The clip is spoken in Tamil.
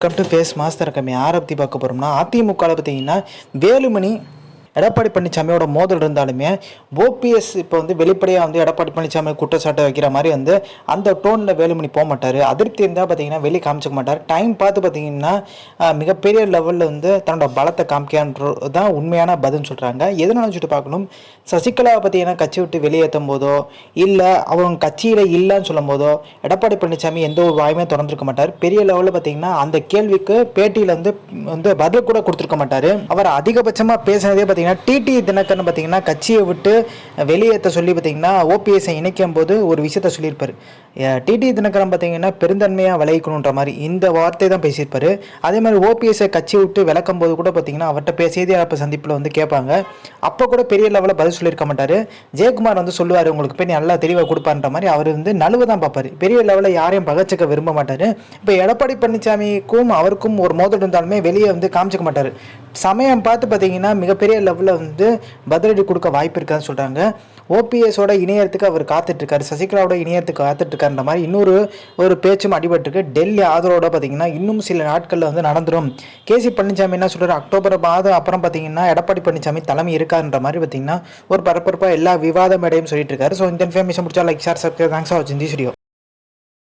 வெல்கம் டு ஃபேஸ் மாஸ்டர் கம்மி யாரை பற்றி பார்க்க போகிறோம்னா அதிமுகவில் பார்த்தீங்கன்னா வேலுமணி எடப்பாடி பழனிசாமியோட மோதல் இருந்தாலுமே ஓபிஎஸ் இப்போ வந்து வெளிப்படையாக வந்து எடப்பாடி பழனிசாமி குற்றச்சாட்டை வைக்கிற மாதிரி வந்து அந்த டோனில் வேலுமணி போக மாட்டார். அதிருப்தி இருந்தால் பார்த்தீங்கன்னா வெளியே காமிச்சிக்க மாட்டார். டைம் பார்த்து பார்த்தீங்கன்னா மிகப்பெரிய லெவலில் வந்து தன்னோட பலத்தை காமிக்கான்றது தான் உண்மையான பதில் சொல்கிறாங்க எதனால சொல்லிட்டு பார்க்கணும்? சசிகலாவை பார்த்தீங்கன்னா கட்சி விட்டு வெளியேற்றும் போதோ இல்லை அவங்க கட்சியில் இல்லைன்னு சொல்லும் போதோ எடப்பாடி பழனிசாமி எந்த ஒரு வாயுமே திறந்திருக்க மாட்டார். பெரிய லெவலில் பார்த்தீங்கன்னா அந்த கேள்விக்கு பேட்டியில் வந்து வந்து பதில் கூட கொடுத்துருக்க மாட்டார். அவர் அதிகபட்சமாக பேசினதே பார்த்தீங்கன்னா பார்த்தீங்கன்னா டிடி தினகரன் பார்த்தீங்கன்னா கட்சியை விட்டு வெளியேற்ற சொல்லி பார்த்தீங்கன்னா ஓபிஎஸ்ஸை இணைக்கும் போது ஒரு விஷயத்த சொல்லியிருப்பார். டிடி தினகரன் பார்த்தீங்கன்னா பெருந்தன்மையாக விளைவிக்கணுன்ற மாதிரி இந்த வார்த்தை தான் பேசியிருப்பார். அதே மாதிரி ஓபிஎஸ்ஐ கட்சி விட்டு விளக்கும் போது கூட பார்த்தீங்கன்னா அவர்கிட்ட பே செய்தியாளர் சந்திப்பில் வந்து கேட்பாங்க. அப்போ கூட பெரிய லெவலில் பதில் சொல்லியிருக்க மாட்டார். ஜெயக்குமார் வந்து சொல்லுவார் உங்களுக்கு போய் நல்லா தெளிவாக கொடுப்பான்ற மாதிரி. அவர் வந்து நழுவு தான் பார்ப்பார். பெரிய லெவலில் யாரையும் பகச்சிக்க விரும்ப மாட்டார். இப்போ எடப்பாடி பழனிசாமிக்கும் அவருக்கும் ஒரு மோதல் இருந்தாலுமே வெளியே வந்து காமிச்சிக்க மாட்டார். சமயம் பார்த்து பார்த்தீங்கன்னா மிகப்பெரிய லெவலில் வந்து பதிலடி கொடுக்க வாய்ப்பு இருக்காதுன்னு சொல்கிறாங்க ஓபிஎஸோட இணையத்துக்கு அவர் காத்துட்ருக்காரு. சசிகலாவோட இணையத்துக்கு காத்துட்ருக்காருன்ற மாதிரி இன்னொரு ஒரு பேச்சும் அடிபட்டிருக்கு. டெல்லி ஆதரவோட பார்த்தீங்கன்னா இன்னும் சில நாட்களில் வந்து நடந்துடும் கேசி பழனிசாமி என்ன சொல்கிறார் அக்டோபர் மாதம் அப்புறம் பார்த்தீங்கன்னா எடப்பாடி பழனிசாமி தலைமை இருக்காருன்ற மாதிரி பார்த்தீங்கன்னா ஒரு பரபரப்பாக எல்லா விவாத மேடையும் சொல்லிட்டு இருக்காரு ஸோ இந்த இன்ஃபர்மேஷன் முடிச்சா லைக் ஷேர் சப்ஸ்கிரைப் தேங்க்ஸ் ஆச்சு வாட்சிங் தி